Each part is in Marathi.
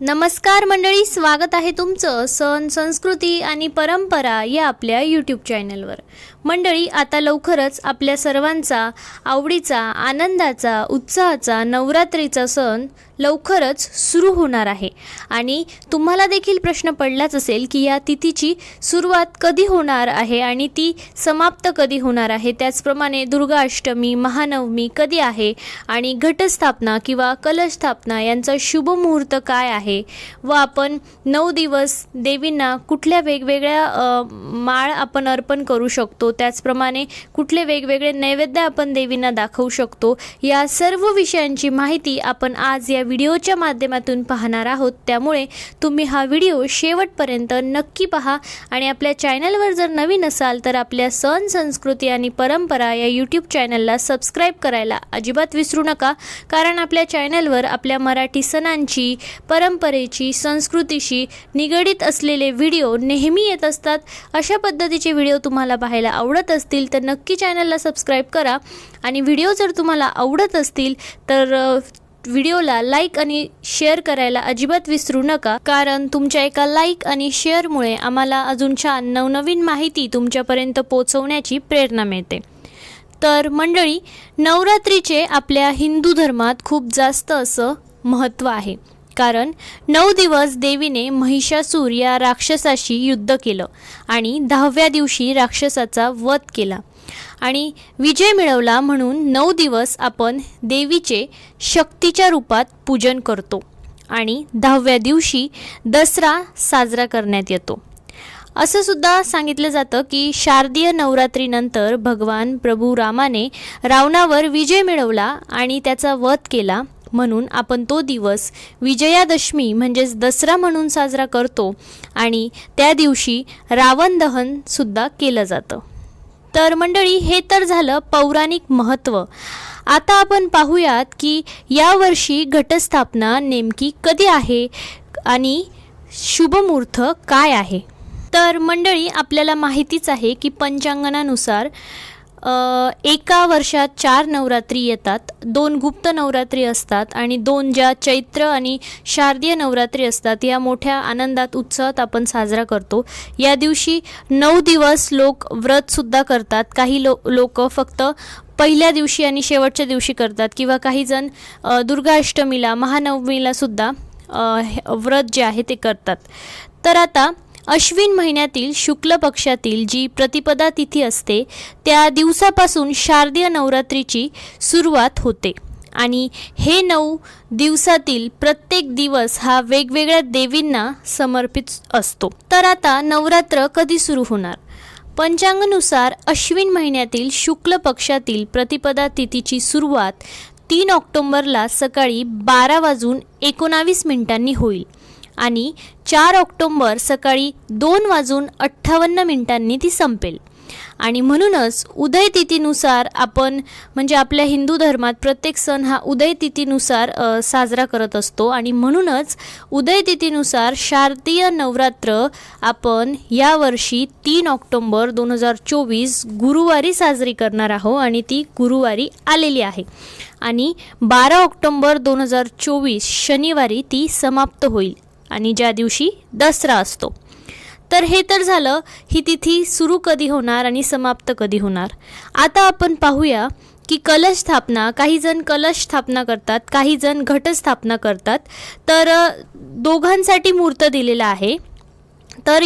नमस्कार मंडळी स्वागत आहे तुमचं सण संस्कृती आणि परंपरा या आपल्या यूट्यूब चॅनलवर मंडळी आता लवकरच आपल्या सर्वांचा आवडीचा आनंदाचा उत्साहाचा नवरात्रीचा सण लवकरच सुरू होणार आहे. आणि तुम्हाला देखील प्रश्न पडलाच असेल की या तिथीची सुरुवात कधी होणार आहे आणि ती समाप्त कधी होणार आहे? त्याचप्रमाणे दुर्गाष्टमी महानवमी कधी आहे? आणि घटस्थापना किंवा कलशस्थापना यांचा शुभ मुहूर्त काय आहे? व आपण नऊ दिवस देवींना कुठल्या वेगवेगळ्या माळ आपण अर्पण करू शकतो? त्याचप्रमाणे कुठले वेगवेगळे नैवेद्य आपण देवींना दाखवू शकतो? या सर्व विषयांची माहिती आपण आज या व्हिडिओच्या माध्यमातून पाहणार आहोत. त्यामुळे तुम्ही हा व्हिडिओ शेवटपर्यंत नक्की पहा आणि आपल्या चॅनलवर जर नवीन असाल तर आपल्या सण संस्कृती आणि परंपरा या यूट्यूब चॅनलला सबस्क्राईब करायला अजिबात विसरू नका. कारण आपल्या चॅनलवर आपल्या मराठी सणांची परंपरेची संस्कृतीशी निगडीत असलेले व्हिडिओ नेहमी येत असतात. अशा पद्धतीचे व्हिडिओ तुम्हाला पाहायला आवडत असतील तर नक्की चॅनलला सबस्क्राईब करा. आणि व्हिडिओ जर तुम्हाला आवडत असतील तर व्हिडिओला लाईक आणि शेअर करायला अजिबात विसरू नका. कारण तुमच्या एका लाईक आणि शेअरमुळे आम्हाला अजून छान नवनवीन माहिती तुमच्यापर्यंत पोचवण्याची प्रेरणा मिळते. तर मंडळी नवरात्रीचे आपल्या हिंदू धर्मात खूप जास्त असं महत्त्व आहे. कारण नऊ दिवस देवीने महिषासूर या राक्षसाशी युद्ध केलं आणि दहाव्या दिवशी राक्षसाचा वध केला. आणि विजय मिळवला म्हणून नऊ दिवस आपण देवीचे शक्तीच्या रूपात पूजन करतो आणि दहाव्या दिवशी दसरा साजरा करण्यात येतो. असं सुद्धा सांगितलं जातं की शारदीय नवरात्रीनंतर भगवान प्रभू रामाने रावणावर विजय मिळवला आणि त्याचा वध केला म्हणून आपण तो दिवस विजयादशमी म्हणजेच दसरा म्हणून साजरा करतो आणि त्या दिवशी रावण दहनसुद्धा केलं जातं. तर मंडळी हे तर झालं पौराणिक महत्त्व. आता आपण पाहूयात की यावर्षी घटस्थापना नेमकी कधी आहे आणि शुभमुहूर्त काय आहे? तर मंडळी आपल्याला माहितीच आहे की पंचांगणानुसार एका वर्षात चार नवरात्री येतात दोन गुप्त नवरात्री असतात आणि दोन ज्या चैत्र आणि शारदीय नवरात्री असतात या मोठ्या आनंदात उत्साहात आपण साजरा करतो. या दिवशी नऊ दिवस लोक व्रतसुद्धा करतात. काही लो लोक फक्त पहिल्या दिवशी आणि शेवटच्या दिवशी करतात किंवा काही जण दुर्गाष्टमीला दुर्गा अष्टमीला महानवमीला सुद्धा हे- व्रत जे आहे ते करतात. तर आता अश्विन महिन्यातील शुक्ल पक्षातील जी प्रतिपदा तिथी असते त्या दिवसापासून शारदीय नवरात्रीची सुरुवात होते. आणि हे नऊ दिवसातील प्रत्येक दिवस हा वेगवेगळ्या देवींना समर्पित असतो. तर आता नवरात्र कधी सुरू होणार? पंचांगानुसार अश्विन महिन्यातील शुक्ल पक्षातील प्रतिपदा तिथीची सुरुवात तीन ऑक्टोंबरला सकाळी बारा वाजून एकोणावीस मिनिटांनी होईल. आणि चार ऑक्टोंबर सकाळी दोन वाजून अठ्ठावन्न मिनिटांनी ती संपेल. आणि म्हणूनच उदय तिथीनुसार आपण म्हणजे आपल्या हिंदू धर्मात प्रत्येक सण हा उदय तिथीनुसार साजरा करत असतो. आणि म्हणूनच उदयतिथीनुसार शारदीय नवरात्र आपण यावर्षी तीन ऑक्टोंबर दोन हजार चोवीस गुरुवारी साजरी करणार आहोत आणि ती गुरुवारी आलेली आहे. आणि बारा ऑक्टोंबर दोन हजार चोवीस शनिवारी ती समाप्त होईल. आणि ज्या दिवशी दसरा असतो. तर हे तर झालं ही तिथी सुरू कधी होणार आणि समाप्त कधी होणार? आता आपण पाहूया की कलश स्थापना काही जण कलश स्थापना करतात काही जण घटस्थापना करतात. तर दोघांसाठी मूर्त दिलेलं आहे. तर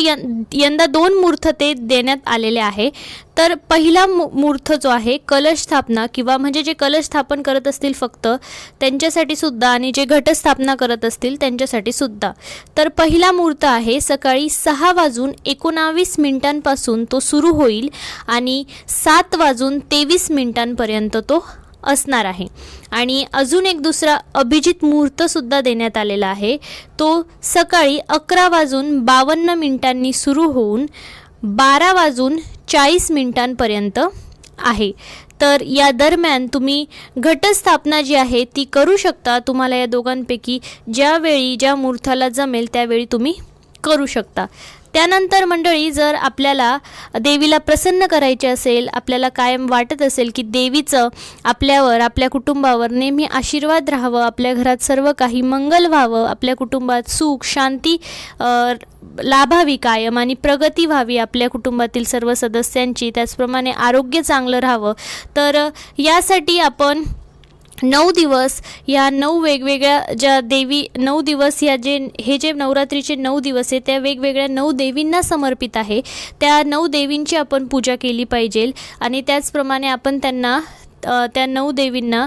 यंदा दोन मूर्त ते देण्यात आलेले आहे. तर पहिला मू मूर्त जो आहे कलश स्थापना किंवा म्हणजे जे कलश स्थापन करत असतील फक्त त्यांच्यासाठी सुद्धा आणि जे घटस्थापना करत असतील त्यांच्यासाठी सुद्धा. तर पहिला मूर्त आहे सकाळी सहा वाजून एकोणावीस मिनिटांपासून तो सुरू होईल आणि सात वाजून तेवीस मिनिटांपर्यंत तो असणार आहे. आणि अजून एक दुसरा अभिजित मुहूर्तसुद्धा देण्यात आलेला आहे. तो सकाळी अकरा वाजून बावन्न मिनिटांनी सुरू होऊन बारा वाजून चाळीस मिनिटांपर्यंत आहे. तर या दरम्यान तुम्ही घटस्थापना जी आहे ती करू शकता. तुम्हाला या दोघांपैकी ज्यावेळी ज्या मुहूर्ताला जमेल त्यावेळी तुम्ही करू शकता. त्यानंतर मंडळी जर आपल्याला देवीला प्रसन्न करायचे असेल आपल्याला कायम वाटत असेल की देवीचं आपल्यावर आपल्या कुटुंबावर नेहमी आशीर्वाद राहावं आपल्या घरात सर्व काही मंगल व्हावं आपल्या कुटुंबात सुख शांती लाभावी कायम आणि प्रगती व्हावी आपल्या कुटुंबातील सर्व सदस्यांची त्याचप्रमाणे आरोग्य चांगलं राहावं तर यासाठी आपण नऊ दिवस या नऊ वेगवेगळ्या ज्या देवी नऊ दिवस या जे हे जे नवरात्रीचे नऊ दिवस आहे त्या वेगवेगळ्या नऊ देवींना समर्पित आहे. त्या नऊ देवींची आपण पूजा केली पाहिजे आणि त्याचप्रमाणे आपण त्यांना त्या नऊ देवींना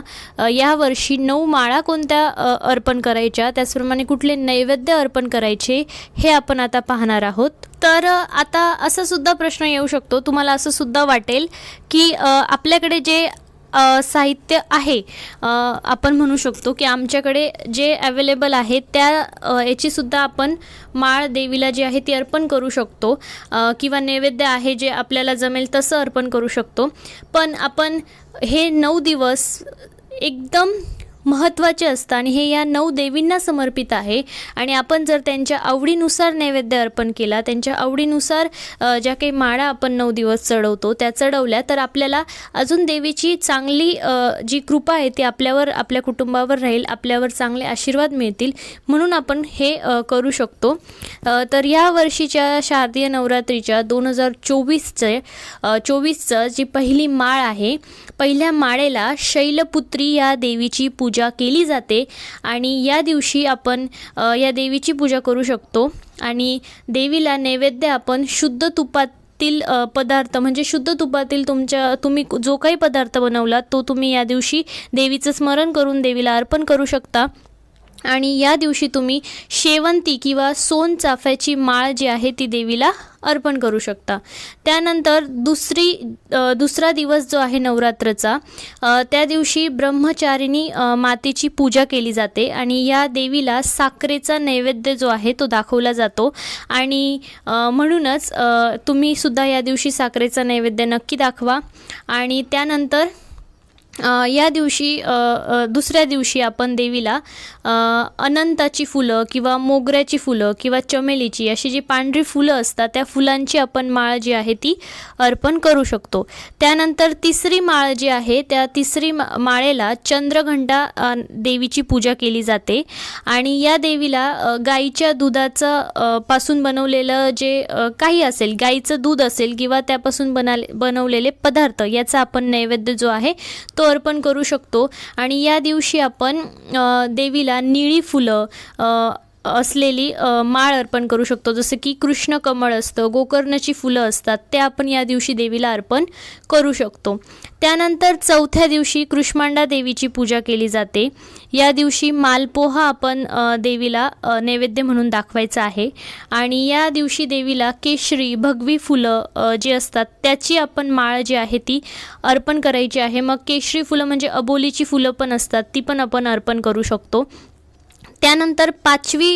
यावर्षी नऊ माळा कोणत्या अर्पण करायच्या त्याचप्रमाणे कुठले नैवेद्य अर्पण करायचे हे आपण आता पाहणार आहोत. तर आता असा सुद्धा प्रश्न येऊ शकतो. तुम्हाला असं सुद्धा वाटेल की आपल्याकडे जे साहित्य आहे. आपण म्हणू शकतो की आमच्याकडे जे अवेलेबल आहे त्या याचीसुद्धा आपण माळ देवीला जी आहे ती अर्पण करू शकतो. किंवा नैवेद्य आहे जे आपल्याला जमेल तसं अर्पण करू शकतो. पण आपण हे नऊ दिवस एकदम महत्त्वाचे असतं आणि हे या नऊ देवींना समर्पित आहे. आणि आपण जर त्यांच्या आवडीनुसार नैवेद्य अर्पण केला त्यांच्या आवडीनुसार ज्या काही माळा आपण नऊ दिवस चढवतो त्या चढवल्या तर आपल्याला अजून देवीची चांगली जी कृपा आहे ती आपल्यावर आपल्या कुटुंबावर राहील आपल्यावर चांगले आशीर्वाद मिळतील म्हणून आपण हे करू शकतो. तर या वर्षीच्या शारदीय नवरात्रीच्या दोन हजार चोवीसचे चोवीसचं जी पहिली माळ आहे पहिल्या माळेला शैलपुत्री या देवीची पूजा पूजा केली जाते आणि या दिवशी आपण या देवीची पूजा करू शकतो. आणि देवीला नैवेद्य आपण शुद्ध तुपात तील पदार्थ म्हणजे शुद्ध तुपातील तुमच्या तुम्ही जो काही पदार्थ बनवला तो तुम्ही या दिवशी देवीचं स्मरण करून देवीला अर्पण करू शकता. आणि या दिवशी तुम्ही शेवंती किंवा सोन चाफ्याची माळ जी आहे ती देवीला अर्पण करू शकता. त्यानंतर दुसरी दुसरा दिवस जो आहे नवरात्रचा त्या दिवशी ब्रह्मचारिणी मातेची पूजा केली जाते आणि या देवीला साखरेचा नैवेद्य जो आहे तो दाखवला जातो. आणि म्हणूनच तुम्ही सुद्धा या दिवशी साखरेचा नैवेद्य नक्की दाखवा. आणि त्यानंतर या दिवशी दुसऱ्या दिवशी आपण देवीला अनंताची फुलं किंवा मोगऱ्याची फुलं किंवा चमेलीची अशी जी पांढरी फुलं असतात त्या फुलांची आपण माळ जी आहे ती अर्पण करू शकतो. त्यानंतर तिसरी माळ जी आहे त्या तिसरी मा माळेला चंद्रघंटा देवीची पूजा केली जाते. आणि या देवीला गाईच्या दुधाचं पासून बनवलेलं जे काही असेल गाईचं दूध असेल किंवा त्यापासून बना बनवलेले पदार्थ याचा आपण नैवेद्य जो आहे तो अर्पण करू शकतो. आणि या दिवशी आपण देवीला निळी फुलं असलेली माळ अर्पण करू शकतो. जसं की कृष्ण कमळ असतं गोकर्णाची फुलं असतात ते आपण या दिवशी देवीला अर्पण करू शकतो. त्यानंतर चौथ्या दिवशी कृष्मांडा देवीची पूजा केली जाते. या दिवशी मालपोहा आपण देवीला नैवेद्य म्हणून दाखवायचा आहे. आणि या दिवशी देवीला केशरी भगवी फुलं जी असतात त्याची आपण माळ जी आहे ती अर्पण करायची आहे. मग केशरी फुलं म्हणजे अबोलीची फुलं पण असतात ती पण आपण अर्पण करू शकतो. त्यानंतर पाचवी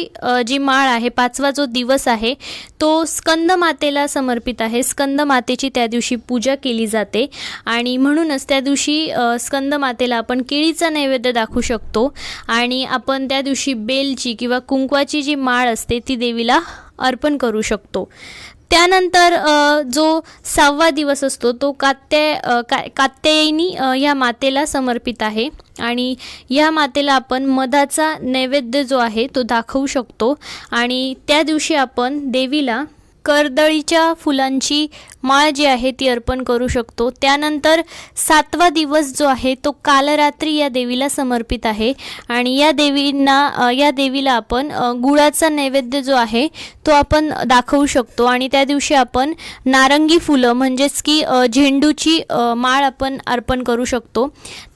जी माळ आहे पाचवा जो दिवस आहे तो स्कंद मातेला समर्पित आहे. स्कंद मातेची त्या दिवशी पूजा केली जाते आणि म्हणूनच त्या दिवशी स्कंदमातेला स्कंद मातेला आपण केळीचा नैवेद्य दाखवू शकतो आणि आपण त्या दिवशी बेलची किंवा कुंकवाची जी माळ असते ती देवीला अर्पण करू शकतो. त्यानंतर जो सहावा दिवस असतो तो कात्याय का कात्यायनी ह्या मातेला समर्पित आहे. आणि या मातेला आपण मधाचा नैवेद्य जो आहे तो दाखवू शकतो. आणि त्या दिवशी आपण देवीला कर्दळीच्या फुलांची माळ जी आहे ती अर्पण करू शकतो. त्यानंतर सातवा दिवस जो आहे तो कालरात्री या देवीला समर्पित आहे. आणि या देवींना या देवीला आपण गुळाचा नैवेद्य जो आहे तो आपण दाखवू शकतो. आणि त्या दिवशी आपण नारंगी फुलं म्हणजेच की झेंडूची माळ आपण अर्पण करू शकतो.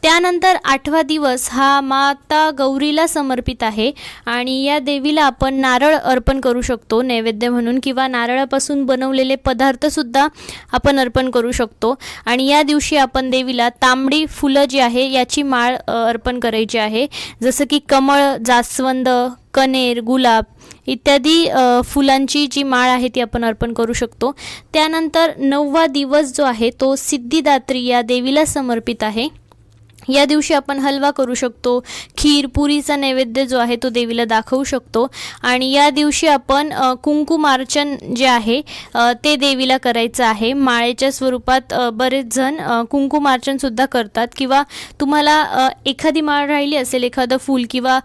त्यानंतर आठवा दिवस हा माता गौरीला समर्पित आहे. आणि या देवीला आपण नारळ अर्पण करू शकतो नैवेद्य म्हणून किंवा नारळापासून बनवलेले पदार्थसुद्धा आपण अर्पण करू शकतो. आणि या दिवशी आपण देवीला तांबडी फुलं जी आहे याची माळ अर्पण करायची आहे. जसं की कमळ जास्वंद कनेर गुलाब इत्यादी फुलांची जी माळ आहे ती आपण अर्पण करू शकतो. त्यानंतर नववा दिवस जो आहे तो सिद्धिदात्री या देवीला समर्पित आहे. या दिवशी आपण हलवा करू शकतो खीर पुरीचा नैवेद्य जो आहे तो देवीला दाखवू शकतो. आणि या दिवशी आपण कुंकुमार्चन जे आहे ते देवीला करायचं आहे. माळेच्या स्वरूपात बरेच जण कुंकुमार्चनसुद्धा करतात. किंवा तुम्हाला एखादी माळ राहिली असेल एखादं फूल किंवा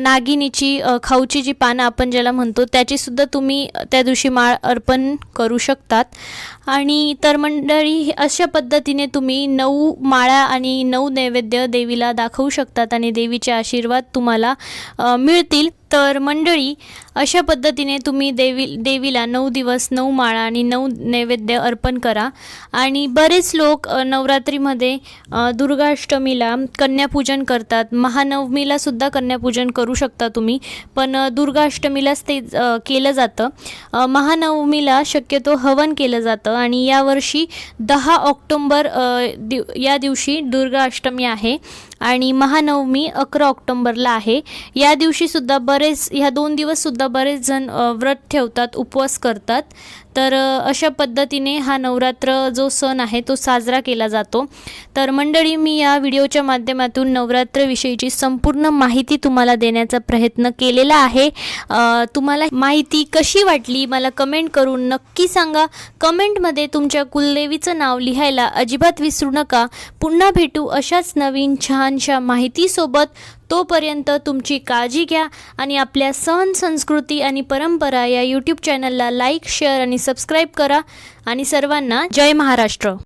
नागिनीची खाऊची जी पानं आपण ज्याला म्हणतो त्याचीसुद्धा तुम्ही त्या दिवशी माळ अर्पण करू शकतात. आणि तर मंडळी अशा पद्धतीने तुम्ही नऊ माळा आणि नऊ नैवेद्य देवीला दाखवू शकतात आणि देवीचे आशीर्वाद तुम्हाला मिळतील. तर मंडळी अशा पद्धतीने तुम्ही देवी देवीला नऊ दिवस नऊ माळा आणि नऊ नैवेद्य अर्पण करा. आणि बरेच लोक नवरात्रीमध्ये दुर्गाष्टमीला कन्यापूजन करतात. महानवमीला सुद्धा कन्यापूजन करू शकता तुम्ही. पण दुर्गाष्टमीलाच ते केलं जातं. महानवमीला शक्यतो हवन केलं जातं. आणि यावर्षी दहा ऑक्टोंबर दि दिव या दिवशी दुर्गाष्टमी आहे. आणि महानवमी अकरा ऑक्टोंबरला आहे. या दिवशीसुद्धा बरेच ह्या दोन दिवससुद्धा बरेच जण व्रत ठेवतात उपवास करतात. तर अशा पद्धतीने हा नवरात्र जो सण आहे तो साजरा केला जातो. तर मंडळी मी या व्हिडिओच्या माध्यमातून नवरात्रविषयीची संपूर्ण माहिती तुम्हाला देण्याचा प्रयत्न केलेला आहे. तुम्हाला माहिती कशी वाटली मला कमेंट करून नक्की सांगा. कमेंटमध्ये तुमच्या कुलदेवीचं नाव लिहायला अजिबात विसरू नका. पुन्हा भेटू अशाच नवीन छानशा माहितीसोबत. तोपर्यंत तुमची काळजी घ्या आणि आपल्या सण संस्कृती आणि परंपरा या यूट्यूब चॅनलला लाईक शेअर आणि सबस्क्राईब करा. आणि सर्वांना जय महाराष्ट्र.